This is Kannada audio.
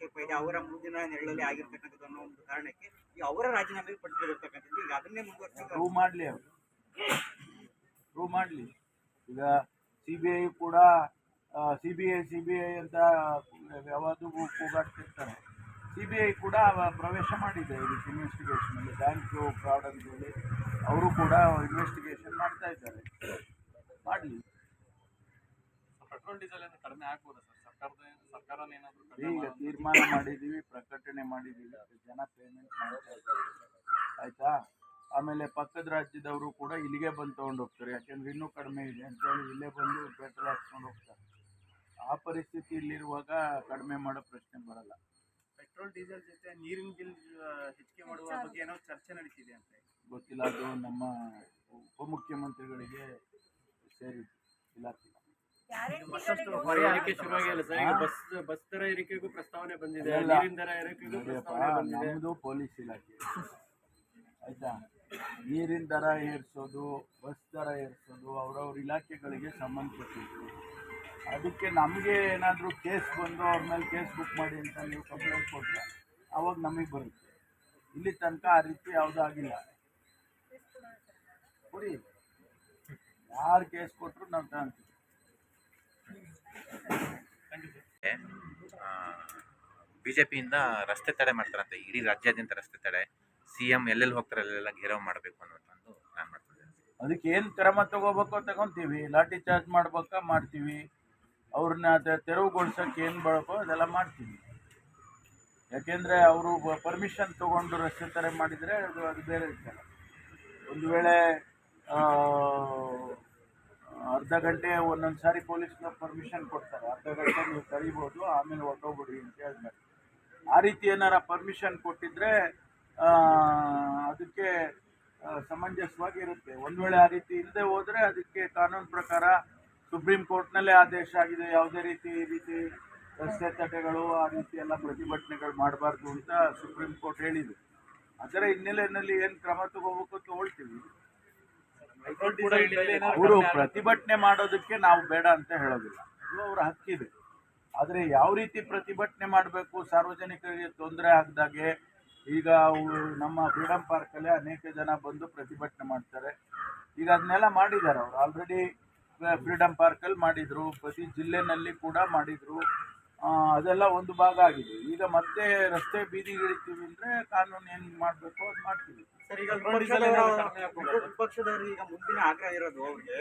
ನೆರಳಲ್ಲಿ ಆಗಿರ್ತಕ್ಕಂಥದ್ದು ಅನ್ನೋ ಒಂದು ಕಾರಣಕ್ಕೆ ಈ ಅವರ ರಾಜೀನಾಮೆ ಪಟ್ಟಿರ್ತಕ್ಕಂಥದ್ದು ಈಗ ಅದನ್ನೇ ಮುಂದುವರ್ಸಿ ಪ್ರೂವ್ ಮಾಡಲಿ ಅವರು. ಪ್ರೂವ್ ಮಾಡಲಿ. ಈಗ ಸಿ ಬಿ ಐ ಕೂಡ C B I C B I ಅಂತ ಯಾವಾಗೂ ಕೂಗಾಡ್ತಿರ್ತಾರೆ. ಸಿ ಬಿ ಐ ಕೂಡ ಪ್ರವೇಶ ಮಾಡಿದೆ ಇದಕ್ಕೆ ಇನ್ವೆಸ್ಟಿಗೇಷನಲ್ಲಿ ಬ್ಯಾಂಕ್ ಫ್ರಾಡ್ ಅಂತೇಳಿ ಅವರು ಕೂಡ ಇನ್ವೆಸ್ಟಿಗೇಷನ್ ಮಾಡ್ತಾ ಇದ್ದಾರೆ. ಮಾಡಲಿ. ಪೆಟ್ರೋಲ್ ಡೀಸೆಲ್ ಏನು ಕಡಿಮೆ ಆಗ್ಬೋದಾ ಸರ್? ಈಗ ತೀರ್ಮಾನ ಮಾಡಿದ್ದೀವಿ ಪ್ರಕಟಣೆ ಮಾಡಿದ್ದೀವಿ ಜನ ಪೇಮೆಂಟ್ ಮಾಡ್ತಾ ಇದ್ದಾರೆ. ಆಯ್ತಾ? ಆಮೇಲೆ ಪಕ್ಕದ ರಾಜ್ಯದವರು ಕೂಡ ಇಲ್ಲಿಗೆ ಬಂದು ತೊಗೊಂಡು ಹೋಗ್ತಾರೆ. ಯಾಕೆಂದ್ರೆ ಇನ್ನೂ ಕಡಿಮೆ ಇದೆ ಅಂತೇಳಿ ಇಲ್ಲೇ ಬಂದು ಪೆಟ್ರೋಲ್ ಹಾಕ್ಸ್ಕೊಂಡು ಹೋಗ್ತಾರೆ. ಆ ಪರಿಸ್ಥಿತಿ ಇಲ್ಲಿರುವಾಗ ಕಡಿಮೆ ಮಾಡೋ ಪ್ರಶ್ನೆ ಬರಲ್ಲ. ಪೆಟ್ರೋಲ್ ಡೀಸೆಲ್ ಜೊತೆ ನೀರಿನ ಬಿಲ್ ಹೆಚ್ಚಿಗೆ ಮಾಡುವ ಬಗ್ಗೆ ಏನೋ ಚರ್ಚೆ ನಡೀತಿದೆ ಅಂತ ಗೊತ್ತಿಲ್ಲ ಅದು ನಮ್ಮ ಉಪಮುಖ್ಯಮಂತ್ರಿಗಳಿಗೆ ಸೇರಿದ್ದು ಇಲಾಖೆ ನಮ್ಮದು ಪೊಲೀಸ್ ಇಲಾಖೆ. ಆಯ್ತಾ? ನೀರಿನ ದರ ಏರಿಸೋದು ಬಸ್ ದರ ಏರಿಸೋದು ಅವ್ರವ್ರ ಇಲಾಖೆಗಳಿಗೆ ಸಂಬಂಧಪಟ್ಟಿದ್ದು ಅದಕ್ಕೆ ನಮಗೆ ಏನಾದರೂ ಕೇಸ್ ಬಂದು ಅವ್ರ ಮೇಲೆ ಕೇಸ್ ಬುಕ್ ಮಾಡಿ ಅಂತ ನೀವು ಕಂಪ್ಲೇಂಟ್ ಕೊಟ್ಟರೆ ಅವಾಗ ನಮಗೆ ಬರುತ್ತೆ. ಇಲ್ಲಿ ತನಕ ಆ ರೀತಿ ಯಾವುದೂ ಆಗಿಲ್ಲ. ಕೊಡಿ ಯಾರು ಕೇಸ್ ಕೊಟ್ಟರು ನಾವು ತಗೊಂತೀವಿ. ಬಿಜೆಪಿಯಿಂದ ರಸ್ತೆ ತಡೆ ಮಾಡ್ತಾರಂತೆ. ಇಡೀ ರಾಜ್ಯಾದ್ಯಂತ ರಸ್ತೆ ತಡೆ. ಸಿ ಎಂ ಎಲ್ಲೆಲ್ಲಿ ಹೋಗ್ತಾರೆ, ಅಲ್ಲೆಲ್ಲ ಘೇರಾವ್ ಮಾಡಬೇಕು ಅನ್ನೋದೊಂದು ಪ್ಲಾನ್ ಮಾಡ್ತಿದ್ದಾರೆ. ಅದಕ್ಕೆ ಏನು ಕ್ರಮ ತಗೋಬೇಕು ತಗೊಂತೀವಿ. ಲಾಠಿ ಚಾರ್ಜ್ ಮಾಡ್ಬೇಕಾ ಮಾಡ್ತೀವಿ. ಅವ್ರನ್ನ ತೆರವುಗೊಳ್ಸೋಕೆ ಏನು ಬೇಕೋ ಅದೆಲ್ಲ ಮಾಡ್ತೀವಿ. ಯಾಕೆಂದರೆ ಅವರು ಪರ್ಮಿಷನ್ ತೊಗೊಂಡು ರಸ್ತೆ ತಡೆ ಮಾಡಿದರೆ ಅದು ಅದು ಬೇರೆ ವಿಚಾರ. ಒಂದು ವೇಳೆ ಅರ್ಧ ಗಂಟೆ ಒಂದೊಂದು ಸಾರಿ ಪೊಲೀಸ್ನ ಪರ್ಮಿಷನ್ ಕೊಡ್ತಾರೆ. ಅರ್ಧ ಗಂಟೆ ನೀವು ಕರಿಬೋದು, ಆಮೇಲೆ ಹೊರಟೋಗ್ಬಿಡಿ ಅಂತ ಹೇಳ್ತಾರೆ. ಆ ರೀತಿ ಏನಾರ ಪರ್ಮಿಷನ್ ಕೊಟ್ಟಿದ್ರೆ ಅದಕ್ಕೆ ಸಮಂಜಸವಾಗಿರುತ್ತೆ ಸಮಂಜಸವಾಗಿ ಇರುತ್ತೆ. ಒಂದು ವೇಳೆ ಆ ರೀತಿ ಇಲ್ಲದೆ ಹೋದರೆ ಅದಕ್ಕೆ ಕಾನೂನು ಪ್ರಕಾರ ಸುಪ್ರೀಂ ಕೋರ್ಟ್ನಲ್ಲೇ ಆದೇಶ ಆಗಿದೆ. ಯಾವುದೇ ರೀತಿ ಈ ರೀತಿ ರಸ್ತೆ ತಡೆಗಳು ಆ ರೀತಿ ಎಲ್ಲ ಪ್ರತಿಭಟನೆಗಳು ಮಾಡಬಾರ್ದು ಅಂತ ಸುಪ್ರೀಂ ಕೋರ್ಟ್ ಹೇಳಿದೆ. ಅದರ ಹಿನ್ನೆಲೆಯಲ್ಲಿ ಏನು ಕ್ರಮ ತಗೋಬೇಕು ತಗೊಳ್ತೀವಿ ಅವರು ಪ್ರತಿಭಟನೆ ಮಾಡೋದಕ್ಕೆ ನಾವು ಬೇಡ ಅಂತ ಹೇಳೋದಿಲ್ಲ. ಅದು ಅವರ ಹಕ್ಕಿದೆ. ಆದರೆ ಯಾವ ರೀತಿ ಪ್ರತಿಭಟನೆ ಮಾಡಬೇಕು? ಸಾರ್ವಜನಿಕರಿಗೆ ತೊಂದರೆ ಆಗದಾಗೆ ಈಗ ನಮ್ಮ ಫ್ರೀಡಮ್ ಪಾರ್ಕಲ್ಲಿ ಅನೇಕ ಜನ ಬಂದು ಪ್ರತಿಭಟನೆ ಮಾಡ್ತಾರೆ. ಈಗ ಅದನ್ನೆಲ್ಲ ಮಾಡಿದ್ದಾರೆ ಅವರು. ಆಲ್ರೆಡಿ ಫ್ರೀಡಮ್ ಪಾರ್ಕಲ್ಲಿ ಮಾಡಿದರು. ಪ್ರತಿ ಜಿಲ್ಲೆನಲ್ಲಿ ಕೂಡ ಮಾಡಿದರು. ಅದೆಲ್ಲ ಒಂದು ಭಾಗ ಆಗಿದೆ. ಈಗ ಮತ್ತೆ ರಸ್ತೆ ಬೀದಿಗಿಳಿತೀವಿ ಅಂದರೆ ಕಾನೂನು ಏನು ಮಾಡಬೇಕು ಅದು ಮಾಡ್ತೀವಿ. ಸರ್, ಈಗ ಈಗ ಮುಂದಿನ ಆಗ್ರಹ ಇರೋದು ಅವ್ರಿಗೆ.